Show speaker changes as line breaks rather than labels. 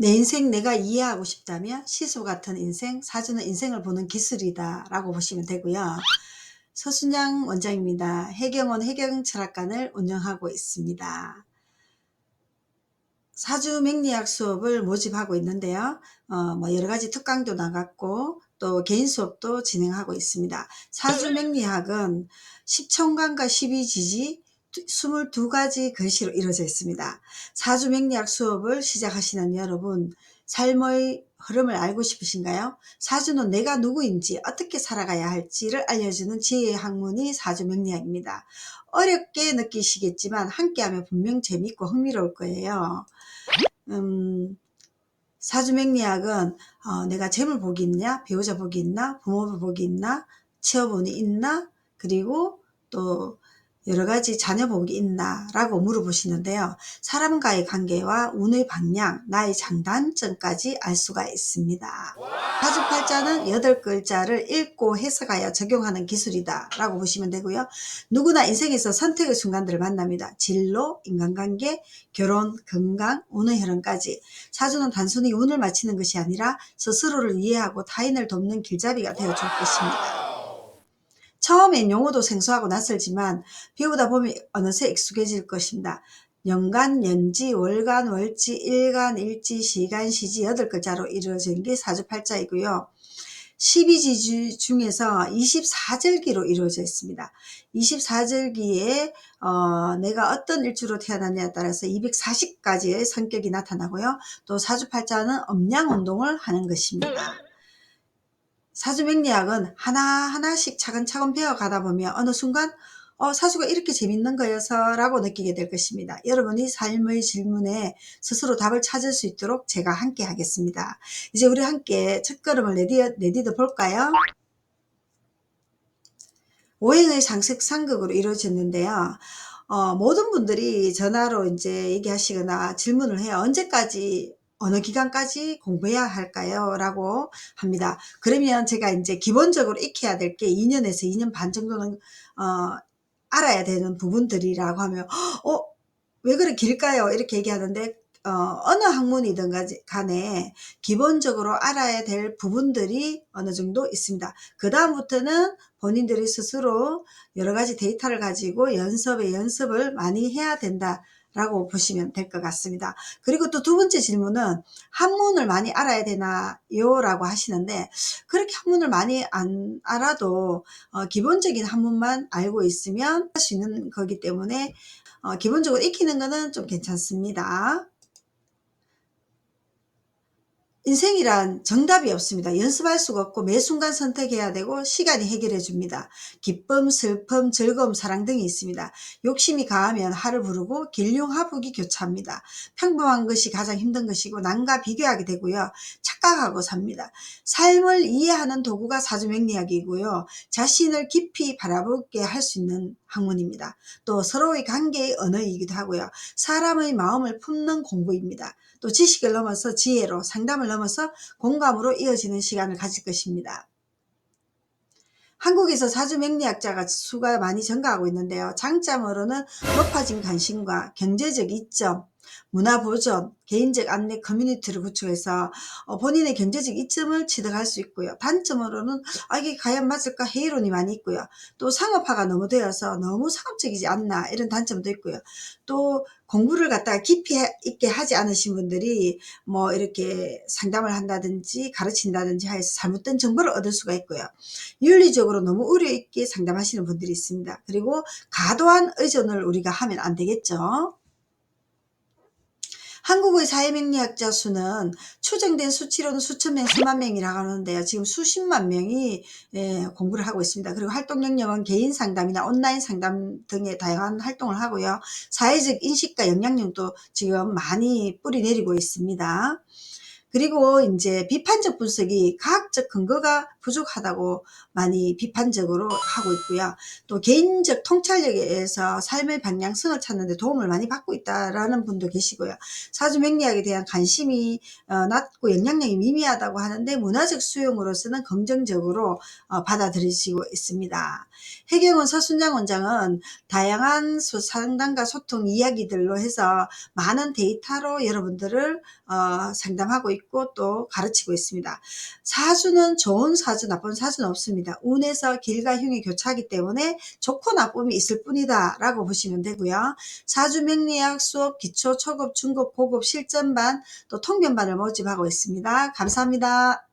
내 인생 내가 이해하고 싶다면 시수 같은 인생, 사주는 인생을 보는 기술이다 라고 보시면 되고요. 서순양 원장입니다. 해경원 해경 철학관을 운영하고 있습니다. 사주 맹리학 수업을 모집하고 있는데요. 어, 뭐 여러 가지 특강도 나갔고 또 개인 수업도 진행하고 있습니다. 사주 맹리학은 10천간과 12지지 22가지 글씨로 이루어져 있습니다. 사주 맹리학 수업을 시작하시는 여러분, 삶의 흐름을 알고 싶으신가요? 사주는 내가 누구인지 어떻게 살아가야 할지를 알려주는 지혜의 학문이 사주 맹리학입니다. 어렵게 느끼시겠지만 함께하면 분명 재밌고 흥미로울 거예요. 음, 사주 맹리학은 어, 내가 재물 복이 있냐, 배우자 복이 있나, 부모 복이 있나, 취업운이 있나, 그리고 또 여러 가지 자녀 복이 있나 라고 물어보시는데요. 사람과의 관계와 운의 방향, 나의 장단점까지 알 수가 있습니다. 사주팔자는 여덟 글자를 읽고 해석하여 적용하는 기술이다 라고 보시면 되고요. 누구나 인생에서 선택의 순간들을 만납니다. 진로, 인간관계, 결혼, 건강, 운의 흐름까지 사주는 단순히 운을 맞히는 것이 아니라 스스로를 이해하고 타인을 돕는 길잡이가 되어줄 것입니다. 처음엔 용어도 생소하고 낯설지만 배우다 보면 어느새 익숙해질 것입니다. 연간, 연지, 월간, 월지, 일간, 일지, 시간, 시지 여덟 글자로 이루어진 게 사주팔자이고요. 12지 중에서 24절기로 이루어져 있습니다. 24절기에 어, 내가 어떤 일주로 태어났냐에 따라서 240가지의 성격이 나타나고요. 또 사주팔자는 음양 운동을 하는 것입니다. 사주맹리학은 하나하나씩 차근차근 배워가다 보면 어느 순간 어, 사주가 이렇게 재밌는 거여서 라고 느끼게 될 것입니다. 여러분이 삶의 질문에 스스로 답을 찾을 수 있도록 제가 함께 하겠습니다. 이제 우리 함께 첫걸음을 내디뎌, 내디뎌 볼까요? 오행의 상식 상극으로 이루어졌는데요. 어, 모든 분들이 전화로 이제 얘기하시거나 질문을 해요. 언제까지 어느 기간까지 공부해야 할까요? 라고 합니다. 그러면 제가 이제 기본적으로 익혀야 될 게 2년에서 2년 반 정도는 어, 알아야 되는 부분들이라고 하면 어? 왜 그래 길까요? 이렇게 얘기하는데 어, 어느 학문이든 간에 기본적으로 알아야 될 부분들이 어느 정도 있습니다. 그 다음부터는 본인들이 스스로 여러 가지 데이터를 가지고 연습에 연습을 많이 해야 된다. 라고 보시면 될 것 같습니다. 그리고 또 두 번째 질문은 한문을 많이 알아야 되나요? 라고 하시는데 그렇게 한문을 많이 안 알아도 어, 기본적인 한문만 알고 있으면 할 수 있는 거기 때문에 어, 기본적으로 익히는 거는 좀 괜찮습니다. 인생이란 정답이 없습니다. 연습할 수가 없고 매 순간 선택해야 되고 시간이 해결해 줍니다. 기쁨, 슬픔, 즐거움, 사랑 등이 있습니다. 욕심이 가하면 하를 부르고 길흉 하북이 교차합니다. 평범한 것이 가장 힘든 것이고 남과 비교하게 되고요. 착각하고 삽니다. 삶을 이해하는 도구가 사주맹리학이고요. 자신을 깊이 바라보게 할 수 있는 학문입니다. 또 서로의 관계의 언어이기도 하고요. 사람의 마음을 품는 공부입니다. 또 지식을 넘어서 지혜로 상담을 넘어서 공감으로 이어지는 시간을 가질 것입니다. 한국에서 사주맹리학자가 수가 많이 증가하고 있는데요. 장점으로는 높아진 관심과 경제적 이점, 문화 보존, 개인적 안내 커뮤니티를 구축해서 어, 본인의 경제적 이점을 취득할 수 있고요. 단점으로는 아, 이게 과연 맞을까 회의론이 많이 있고요. 또 상업화가 너무 되어서 너무 상업적이지 않나 이런 단점도 있고요. 또 공부를 갖다가 깊이 있게 하지 않으신 분들이 뭐 이렇게 상담을 한다든지 가르친다든지 해서 잘못된 정보를 얻을 수가 있고요. 윤리적으로 너무 우려 있게 상담하시는 분들이 있습니다. 그리고 과도한 의존을 우리가 하면 안 되겠죠. 한국의 사회맹리학자 수는 추정된 수치로는 수천 명, 수만 명이라고 하는데요. 지금 수십만 명이 예, 공부를 하고 있습니다. 그리고 활동 영역은 개인 상담이나 온라인 상담 등의 다양한 활동을 하고요. 사회적 인식과 영향력도 지금 많이 뿌리 내리고 있습니다. 그리고 이제 비판적 분석이 과학적 근거가 부족하다고 많이 비판적으로 하고 있고요. 또 개인적 통찰력에 의해서 삶의 방향성을 찾는 데 도움을 많이 받고 있다라는 분도 계시고요. 사주 명리학에 대한 관심이 어, 낮고 영향력이 미미하다고 하는데 문화적 수용으로서는 긍정적으로 어, 받아들이시고 있습니다. 해경원 서순장 원장은 다양한 소- 상담과 소통 이야기들로 해서 많은 데이터로 여러분들을 어, 상담하고 있고 또 가르치고 있습니다. 사주는 좋은 사주, 나쁜 사주는 없습니다. 운에서 길과 흉이 교차하기 때문에 좋고 나쁨이 있을 뿐이다 라고 보시면 되고요. 사주 명리학 수업 기초, 초급, 중급, 고급 실전반 또 통변반을 모집하고 있습니다. 감사합니다.